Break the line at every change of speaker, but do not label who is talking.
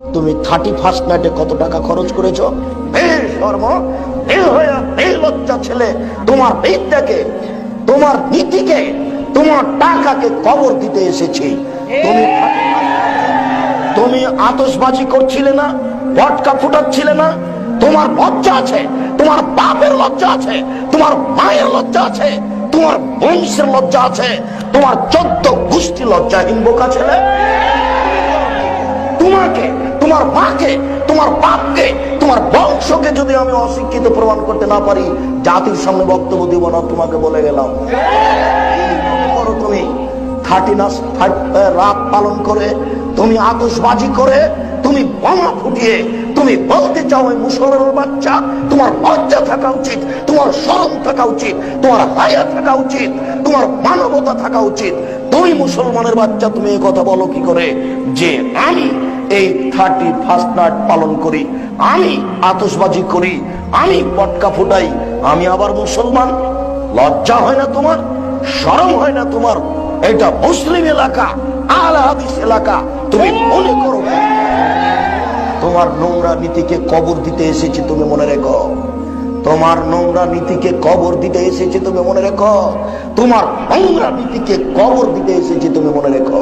তুমি thirty first নাইটে কত টাকা খরচ করেছ? ছেলে, তোমার বিদ্যাকে, তোমার নীতিকে, তোমার টাকাকে কবর দিতে এসেছি। তুমি তুমি আতশবাজি করছিলে না, ভটকা ফুটাচ্ছিলে না? তোমার লজ্জা আছে, তোমার বাপের লজ্জা আছে, তোমার মায়ের লজ্জা আছে, তোমার বংশের লজ্জা আছে, তোমার চোদ্দ গোষ্ঠী লজ্জাহীন বোকা ছেলে। তোমার মাকে, তোমার বাপকে, তোমার বংশকে যদি আমি অশিক্ষিত প্রমাণ করতে না পারি, জাতির সামনে বক্তব্য দিব না, তোমাকে বলে গেলাম। করো তুমি থার্টি রাত পালন করে, তুমি আতশবাজি করে তুমি বোমা ফুটিয়ে তুমি বলতে চাও ওই মুসলমানের বাচ্চা, তোমার লজ্জা থাকা উচিত, তোমার শরম থাকা উচিত, তোমার হায়া থাকা উচিত, তোমার মানবতা থাকা উচিত। তুমি মুসলমানের বাচ্চা, তুমি এই কথা বলো কি করে? যে আমি এই থার্টি ফার্স্ট নাইট পালন করি, আমি আতশবাজি করি, আমি পটকা ফুটাই, আমি আবার মুসলমান। লজ্জা হয় না তোমার? শরম হয় না তোমার? এটা মুসলিম এলাকা, আল হাদিস এলাকা। তুমি মনে করো তোমার নোংরা নীতিকে কবর দিতে এসেছি, তুমি মনে রেখো। তোমার নোংরা নীতিকে কবর দিতে এসেছি, তুমি মনে রেখো। তোমার নোংরা নীতিকে কবর দিতে এসেছি, তুমি মনে রেখো।